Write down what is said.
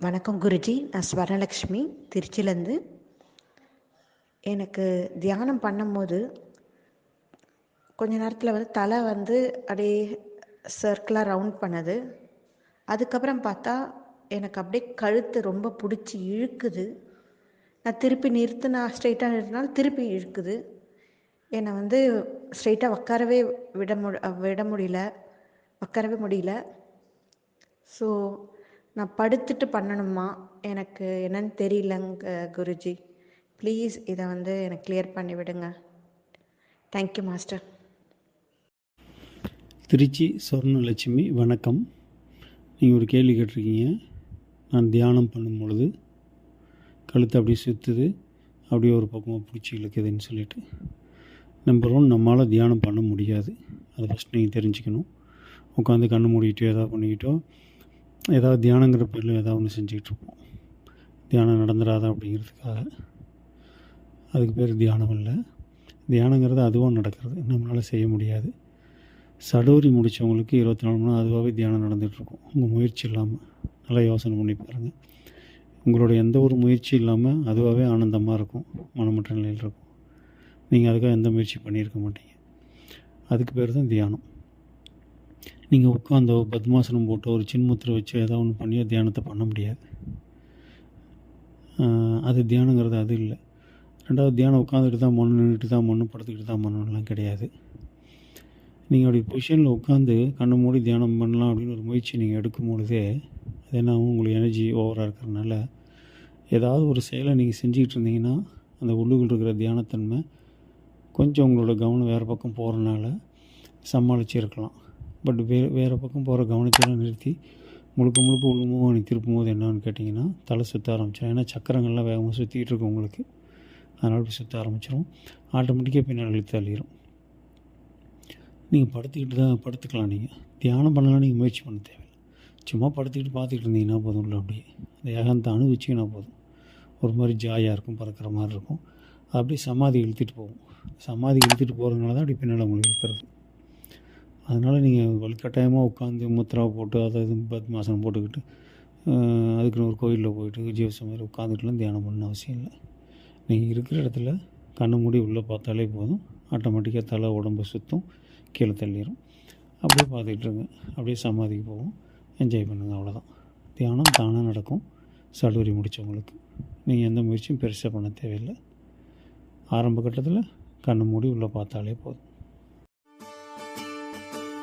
வணக்கம் குருஜி. நான் ஸ்வரலக்ஷ்மி திருச்சிலேருந்து எனக்கு தியானம் பண்ணும்போது கொஞ்ச நேரத்தில் வந்து தலை வந்து அப்படியே சர்க்கிளாக ரவுண்ட் பண்ணுது. அதுக்கப்புறம் பார்த்தா எனக்கு அப்படியே கழுத்து ரொம்ப பிடிச்சி இழுக்குது. நான் திருப்பி நிறுத்தினா ஸ்ட்ரைட்டாக நிறுத்தினாலும் திருப்பி இழுக்குது. என்னை வந்து ஸ்ட்ரைட்டாக உட்காரவே விட மு விட முடியல. உட்காரவே முடியல. ஸோ நான் படுத்துட்டு பண்ணணுமா? எனக்கு என்னன்னு தெரியலங்க குருஜி. ப்ளீஸ் இதை வந்து எனக்கு கிளியர் பண்ணி விடுங்க. தேங்க்யூ மாஸ்டர் திருச்சி சொர்ணலட்சுமி வணக்கம். நீங்கள் ஒரு கேள்வி கேட்டிருக்கீங்க. நான் தியானம் பண்ணும் பொழுது கழுத்து அப்படியே சுற்றுது அப்படியே ஒரு பக்கமாக பிடிச்சி இழுக்குதுன்னு சொல்லிட்டு. நம்பர் ஒன் நம்மளால் தியானம் பண்ண முடியாது. அதை ஃபஸ்ட் நீங்கள் தெரிஞ்சுக்கணும். உட்காந்து கண்ணு மூடிக்கிட்டோ ஏதாவது பண்ணிக்கிட்டோ ஏதாவது தியானங்கிற பேரில் ஏதாவது ஒன்று செஞ்சுக்கிட்டு இருப்போம். தியானம் நடந்துடாதா அப்படிங்கிறதுக்காக. அதுக்கு பேர் தியானம் இல்லை. தியானங்கிறது அதுவாக நடக்கிறது. நம்மளால் செய்ய முடியாது. சடோரி முடித்தவங்களுக்கு இருபத்தி நாலு மணி அதுவாகவே தியானம் நடந்துகிட்ருக்கும் உங்கள் முயற்சி இல்லாமல் நல்லா யோசனை பண்ணி பாருங்கள் உங்களோட எந்த ஒரு முயற்சி இல்லாமல் அதுவாகவே ஆனந்தமாக இருக்கும். மனமற்ற நிலையில் இருக்கும். நீங்கள் அதுக்காக எந்த முயற்சி பண்ணியிருக்க மாட்டீங்க. அதுக்கு பேர் தான் தியானம். நீங்கள் உட்காந்தோ பத்மாசனம் போட்டோ ஒரு சின்முத்திரை வச்சு ஏதோ ஒன்று பண்ணியோ தியானத்தை பண்ண முடியாது. அது தியானங்கிறது அது இல்லை. ரெண்டாவது தியானம் உட்காந்துட்டு தான் மண்ணு நின்றுட்டு தான் மண்ணு படுத்துக்கிட்டு தான் பண்ணணும்லாம் கிடையாது. நீங்கள் அப்படி பொசிஷனில் உட்காந்து கண்ணை மூடி தியானம் பண்ணலாம் அப்படின்னு ஒரு முயற்சி நீங்கள் எடுக்கும் பொழுதே அது என்ன உங்களுக்கு எனர்ஜி ஓவராக இருக்கிறனால ஏதாவது ஒரு செயலை நீங்கள் செஞ்சுக்கிட்டு இருந்தீங்கன்னா அந்த உள்ளுக்குள் இருக்கிற தியானத்தன்மை கொஞ்சம் உங்களோட கவனம் வேறு பக்கம் போகிறனால சமாளிச்சிருக்கலாம். இருக்கலாம் பட் வேறு வேறு பக்கம் போகிற கவனத்தெல்லாம் நிறுத்தி முழுக்க முழுக்க உள்ளுமுகம் நீ திருப்பும் போது என்னன்னு கேட்டிங்கன்னா தலை சுற்ற ஆரம்பிச்சிடும் ஏன்னா சக்கரங்கள்லாம் வேகமாக சுற்றிக்கிட்டு இருக்கும் உங்களுக்கு. அதனால் போய் சுற்ற ஆரம்பிச்சிடும் ஆட்டோமேட்டிக்காக பின்னால் இழுத்து அழியிடும் நீங்கள் படுத்துக்கிட்டு தான் படுத்துக்கலாம் நீங்கள் தியானம் பண்ணலாம் நீங்கள் முயற்சி பண்ண தேவையில்லை. சும்மா படுத்துக்கிட்டு பார்த்துக்கிட்டு இருந்தீங்கன்னா போதும் இல்லை அப்படியே. அந்த ஏகாந்த அனுபவிச்சிங்கன்னா போதும். ஒரு மாதிரி ஜாயாக இருக்கும் பறக்கிற மாதிரி இருக்கும். அப்படியே சமாதி இழுத்துட்டு போகும். சமாதி இழுத்துட்டு போகிறதுனால தான் அப்படி பின்னால் உங்களுக்கு இருக்கிறது அதனால் நீங்கள் வலுக்கட்டாயமாக உட்காந்து முத்திரா போட்டு அதை இது பத்மாசனம் போட்டுக்கிட்டு அதுக்குன்னு ஒரு கோயிலில் போயிட்டு ஜீவசம் மாதிரி உட்காந்துட்டுலாம் தியானம் பண்ண அவசியம் இல்லை. நீங்கள் இருக்கிற இடத்துல கண்ணை மூடி உள்ளே பார்த்தாலே போதும். ஆட்டோமேட்டிக்காக தலை உடம்பு சுத்தம் கீழே தள்ளிடும் அப்படியே பார்த்துக்கிட்டு இருங்க. அப்படியே சமாதிக்கு போகும் என்ஜாய் பண்ணுங்கள் அவ்வளோதான் தியானம் தானாக நடக்கும். சடூரி முடித்தவங்களுக்கு நீங்கள் எந்த முயற்சியும் பெருசாக பண்ண தேவையில்லை. ஆரம்ப கட்டத்தில் கண்ணை மூடி உள்ளே பார்த்தாலே போதும்.